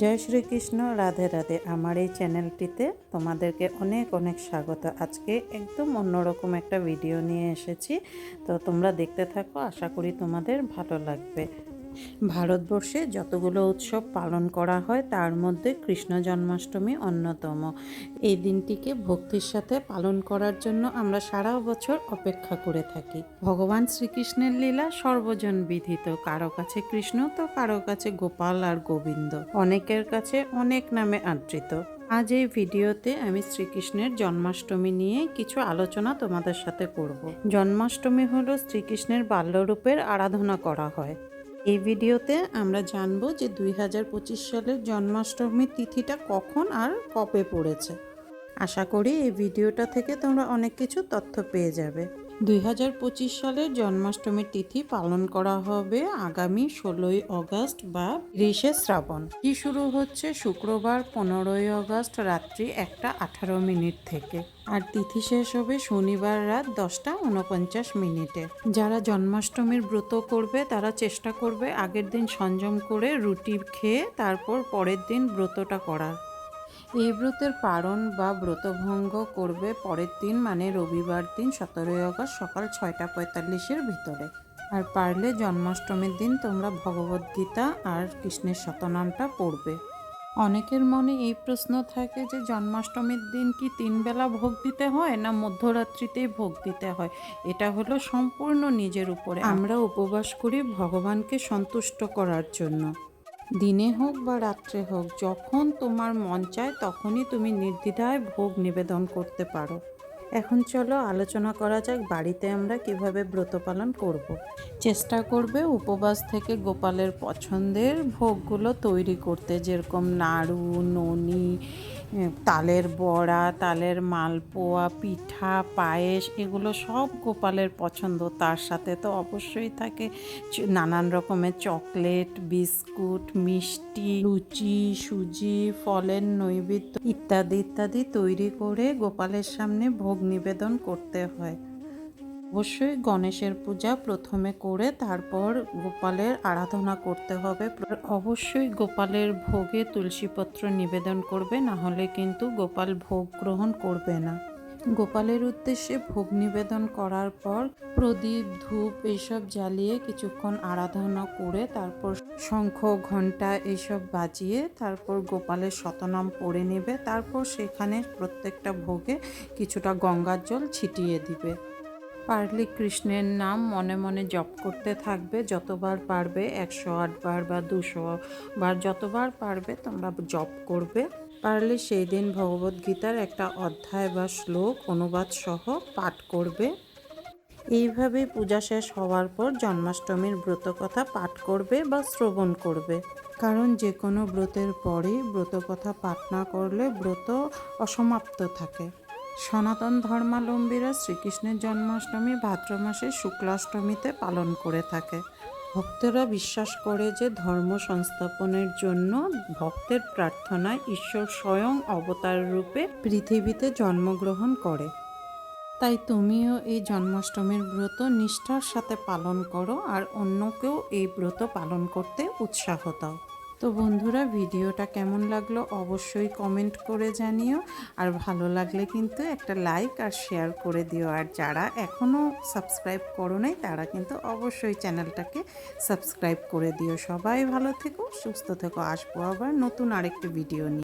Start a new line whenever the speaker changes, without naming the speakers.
জয় শ্রীকৃষ্ণ, রাধে রাধে। আমার এই চ্যানেলটিতে তোমাদেরকে অনেক অনেক স্বাগত। আজকে একদম অন্যরকম একটা ভিডিও নিয়ে এসেছি। তো তোমরা দেখতে থাকো, আশা করি তোমাদের ভালো লাগবে। ভারতবর্ষে যতগুলো উৎসব পালন করা হয়, তার মধ্যে কৃষ্ণ জন্মাষ্টমী অন্যতম। এই দিনটিকে ভক্তির সাথে পালন করার জন্য আমরা সারা বছর অপেক্ষা করে থাকি। ভগবান শ্রীকৃষ্ণের লীলা সর্বজন বিধিত, কারও কাছে কৃষ্ণ তো কারও কাছে গোপাল আর গোবিন্দ। অনেকের কাছে অনেক নামে আদৃত। আজ এই ভিডিওতে আমি শ্রীকৃষ্ণের জন্মাষ্টমী নিয়ে কিছু আলোচনা তোমাদের সাথে করব। জন্মাষ্টমী হলো শ্রীকৃষ্ণের বাল্যরূপের আরাধনা করা হয়। এই ভিডিওতে আমরা জানব যে দুই হাজার পঁচিশ সালের জন্মাষ্টমীর তিথিটা কখন আর কবে পড়েছে। আশা করি এই ভিডিওটা থেকে তোমরা অনেক কিছু তথ্য পেয়ে যাবে। দুই হাজার পঁচিশ সালের জন্মাষ্টমীর তিথি পালন করা হবে আগামী ষোলোই অগস্ট বা ত্রিশে শ্রাবণ। কি শুরু হচ্ছে শুক্রবার পনেরোই অগস্ট রাত্রি একটা আঠারো মিনিট থেকে। আর তিথি শেষ হবে শনিবার রাত দশটা উনপঞ্চাশ মিনিটে। যারা জন্মাষ্টমীর ব্রত করবে, তারা চেষ্টা করবে আগের দিন সংযম করে রুটি খেয়ে তারপর পরের দিন ব্রতটা করার। এই ব্রতের পালন বা ব্রতভঙ্গ করবে পরের দিন মানে রবিবার দিন, সতেরোই আগস্ট সকাল ছয়টা পঁয়তাল্লিশের ভিতরে। আর পারলে জন্মাষ্টমীর দিন তোমরা ভগবদ্গীতা আর কৃষ্ণের শতনামটা পড়বে। অনেকের মনে এই প্রশ্ন থাকে যে, জন্মাষ্টমীর দিন কি তিন বেলা ভোগ দিতে হয় না মধ্যরাত্রিতেই ভোগ দিতে হয়? এটা হলো সম্পূর্ণ নিজের উপরে। আমরা উপবাস করি ভগবানকে সন্তুষ্ট করার জন্য। দিনে হোক বা রাত্রে হোক, যখন তোমার মন চায় তখনই তুমি নির্দ্বিধায় ভোগ নিবেদন করতে পারো। এখন চলো আলোচনা করা যাক বাড়িতে আমরা কীভাবে ব্রত পালন করব। চেষ্টা করবে উপবাস থেকে গোপালের পছন্দের ভোগগুলো তৈরি করতে, যেরকম নাড়ু, ননি তালের বড়া, তালের মালপোয়া, পিঠা, পায়েস, এগুলো সব গোপালের পছন্দ তার সাথে তো অবশ্যই থাকে নানান রকমের চকলেট, বিস্কুট, মিষ্টি, লুচি, সুজি, ফলের নৈবেদ্য ইত্যাদি ইত্যাদি তৈরি করে গোপালের সামনে ভোগ নিবেদন করতে হয়। অবশ্যই গণেশের পূজা প্রথমে করে তারপর গোপালের আরাধনা করতে হবে। অবশ্যই গোপালের ভোগে তুলসীপত্র নিবেদন করবে, না হলে কিন্তু গোপাল ভোগ গ্রহণ করবে না। গোপালের উদ্দেশ্যে ভোগ নিবেদন করার পর প্রদীপ, ধূপ এইসব জ্বালিয়ে কিছুক্ষণ আরাধনা করে তারপর শঙ্খ ঘণ্টা এইসব বাজিয়ে তারপর গোপালের শতনাম পড়ে নেবে। তারপর সেখানে প্রত্যেকটা ভোগে কিছুটা গঙ্গার জল ছিটিয়ে দিবে। পারলে কৃষ্ণের নাম মনে মনে জপ করতে থাকবে। যতবার পারবে একশো আটবার বা দুশো বার যতবার পারবে তোমরা জপ করবে। পারলে সেই দিন ভগবদ্গীতার একটা অধ্যায় বা শ্লোক, অনুবাদ সহ পাঠ করবে। এইভাবে পূজা শেষ হওয়ার পর জন্মাষ্টমীর ব্রতকথা পাঠ করবে বা শ্রবণ করবে। কারণ যে কোনো ব্রতের পরেই ব্রতকথা পাঠ না করলে ব্রত অসমাপ্ত থাকে। সনাতন ধর্মাবলম্বীরা শ্রীকৃষ্ণের জন্মাষ্টমী ভাদ্র মাসে শুক্লাষ্টমীতে পালন করে থাকে। ভক্তরা বিশ্বাস করে যে ধর্ম সংস্থাপনের জন্য ভক্তের প্রার্থনায় ঈশ্বর স্বয়ং অবতার রূপে পৃথিবীতে জন্মগ্রহণ করে। তাই তুমিও এই জন্মাষ্টমীর ব্রত নিষ্ঠার সাথে পালন করো আর অন্যকেও এই ব্রত পালন করতে উৎসাহ দাও। তো বন্ধুরা, ভিডিওটা কেমন লাগল অবশ্যই কমেন্ট করে জানিও। আর ভালো লাগলে কিন্তু একটা লাইক আর শেয়ার করে দিও। আর যারা এখনও সাবস্ক্রাইব করো নাই, তারা কিন্তু অবশ্যই চ্যানেলটাকে সাবস্ক্রাইব করে দিও। সবাই ভালো থেকো, সুস্থ থেকো। আসব আবার নতুন আরেকটি ভিডিও নিয়ে।